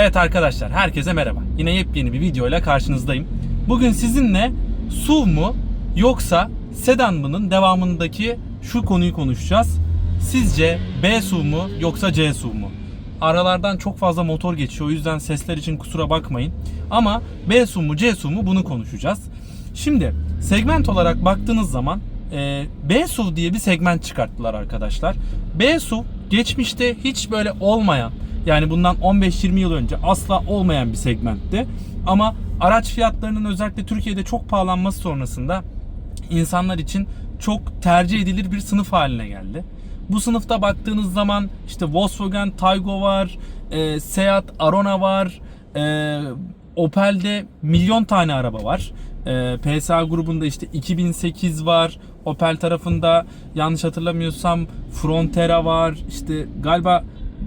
Evet arkadaşlar herkese merhaba. Yine yepyeni bir video ile karşınızdayım. Bugün sizinle SUV mu yoksa sedan mı'nın devamındaki şu konuyu konuşacağız. Sizce B SUV mu yoksa C SUV mu? Aralardan çok fazla motor geçiyor o yüzden sesler için kusura bakmayın. Ama B SUV mu C SUV mu bunu konuşacağız. Şimdi segment olarak baktığınız zaman e, B SUV diye bir segment çıkarttılar arkadaşlar. B SUV geçmişte hiç böyle olmayan yani bundan 15-20 yıl önce asla olmayan bir segmentti. Ama araç fiyatlarının özellikle Türkiye'de çok pahalanması sonrasında insanlar için çok tercih edilir bir sınıf haline geldi. Bu sınıfta baktığınız zaman işte Volkswagen Taygo var, e, Seat Arona var, e, Opel'de milyon tane araba var. E, PSA grubunda işte 2008 var. Opel tarafında yanlış hatırlamıyorsam Frontera var. İşte galiba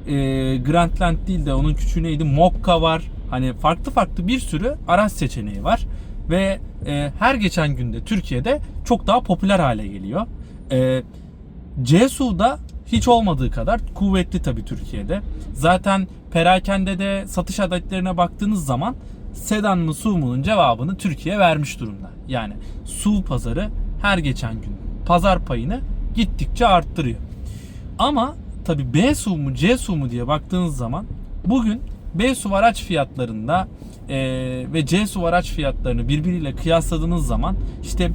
e, Grandland değil de onun küçüğü neydi? Mokka var. Hani farklı farklı bir sürü araç seçeneği var. Ve e, her geçen günde Türkiye'de çok daha popüler hale geliyor. E, C-SUV'da hiç olmadığı kadar kuvvetli tabii Türkiye'de. Zaten perakende de satış adetlerine baktığınız zaman sedan mı SUV mu'nun cevabını Türkiye vermiş durumda. Yani SUV pazarı her geçen gün pazar payını gittikçe arttırıyor. Ama tabi B SUV mu C SUV mu diye baktığınız zaman bugün B SUV araç fiyatlarında e, ve C SUV araç fiyatlarını birbiriyle kıyasladığınız zaman işte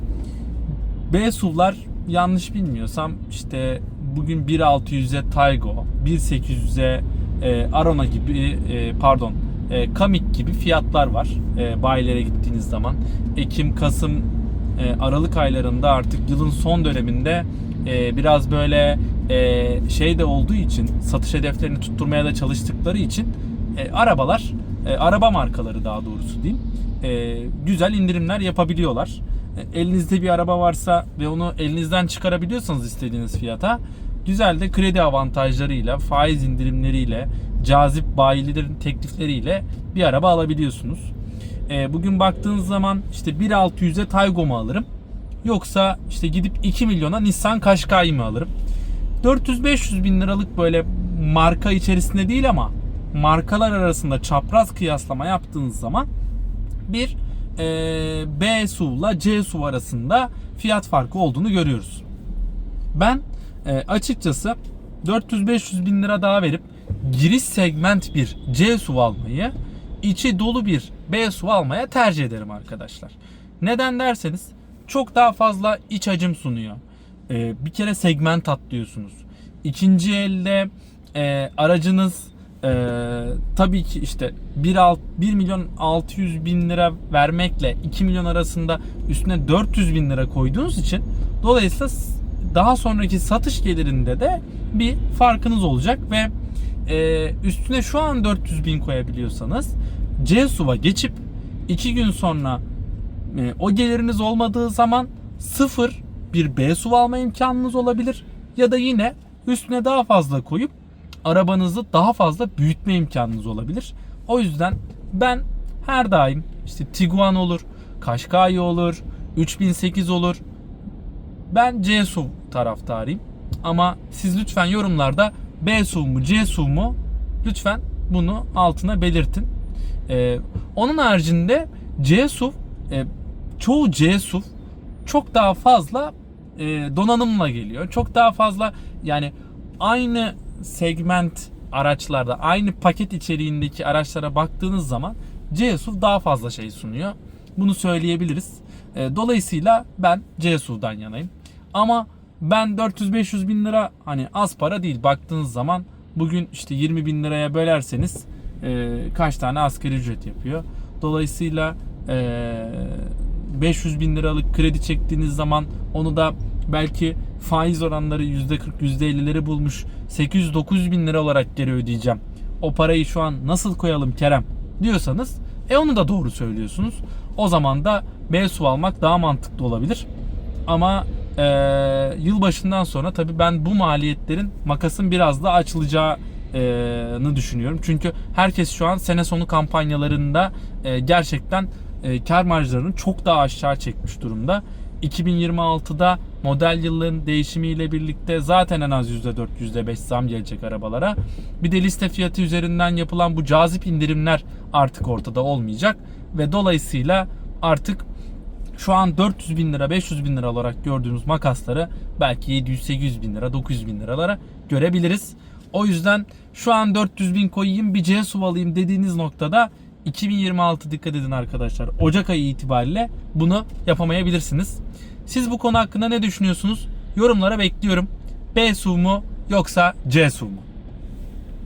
B SUV'lar yanlış bilmiyorsam işte bugün 1.600'e Taygo, 1.800'e e, Arona gibi e, pardon e, Kamik gibi fiyatlar var e, bayilere gittiğiniz zaman. Ekim, Kasım, e, Aralık aylarında artık yılın son döneminde e, biraz böyle e, şey de olduğu için satış hedeflerini tutturmaya da çalıştıkları için arabalar araba markaları daha doğrusu diyeyim güzel indirimler yapabiliyorlar. Elinizde bir araba varsa ve onu elinizden çıkarabiliyorsanız istediğiniz fiyata güzel de kredi avantajlarıyla, faiz indirimleriyle, cazip bayilerin teklifleriyle bir araba alabiliyorsunuz. E, bugün baktığınız zaman işte 1.600'e Taygo mu alırım? Yoksa işte gidip 2 milyona Nissan Qashqai mi alırım? 400-500 bin liralık böyle marka içerisinde değil ama markalar arasında çapraz kıyaslama yaptığınız zaman bir e, B SUV'la C SUV arasında fiyat farkı olduğunu görüyoruz. Ben e, açıkçası 400-500 bin lira daha verip giriş segment bir C SUV almayı içi dolu bir B SUV almaya tercih ederim arkadaşlar. Neden derseniz çok daha fazla iç hacim sunuyor. E, bir kere segment atlıyorsunuz. İkinci elde e, aracınız e, tabii ki işte 1, alt, 1 milyon 600 bin lira vermekle 2 milyon arasında üstüne 400 bin lira koyduğunuz için dolayısıyla daha sonraki satış gelirinde de bir farkınız olacak ve e, üstüne şu an 400 bin koyabiliyorsanız C SUV'a geçip 2 gün sonra e, o geliriniz olmadığı zaman sıfır bir B SUV alma imkanınız olabilir ya da yine üstüne daha fazla koyup arabanızı daha fazla büyütme imkanınız olabilir. O yüzden ben her daim işte Tiguan olur, Qashqai olur, 3008 olur. Ben C SUV taraftarıyım. Ama siz lütfen yorumlarda B SUV mu C SUV mu lütfen bunu altına belirtin. Ee, onun haricinde C SUV e, çoğu C SUV çok daha fazla e, donanımla geliyor. Çok daha fazla yani aynı segment araçlarda aynı paket içeriğindeki araçlara baktığınız zaman C SUV daha fazla şey sunuyor. Bunu söyleyebiliriz. E, dolayısıyla ben C SUV'dan yanayım. Ama ben 400-500 bin lira hani az para değil baktığınız zaman bugün işte 20 bin liraya bölerseniz e, kaç tane asgari ücret yapıyor. Dolayısıyla e, 500 bin liralık kredi çektiğiniz zaman onu da belki faiz oranları %40 %50'leri bulmuş 800-900 bin lira olarak geri ödeyeceğim. O parayı şu an nasıl koyalım Kerem diyorsanız e onu da doğru söylüyorsunuz. O zaman da B su almak daha mantıklı olabilir. Ama e, yılbaşından sonra tabii ben bu maliyetlerin makasın biraz da açılacağını düşünüyorum. Çünkü herkes şu an sene sonu kampanyalarında e, gerçekten e, kar marjlarını çok daha aşağı çekmiş durumda. 2026'da Model yılların değişimiyle birlikte zaten en az %4, %5 zam gelecek arabalara. Bir de liste fiyatı üzerinden yapılan bu cazip indirimler artık ortada olmayacak. Ve dolayısıyla artık şu an 400 bin lira 500 bin lira olarak gördüğümüz makasları belki 700-800 bin lira 900 bin liralara görebiliriz. O yüzden şu an 400 bin koyayım bir C SUV alayım dediğiniz noktada 2026 dikkat edin arkadaşlar. Ocak ayı itibariyle bunu yapamayabilirsiniz. Siz bu konu hakkında ne düşünüyorsunuz? Yorumlara bekliyorum. B SUV mu yoksa C SUV mu?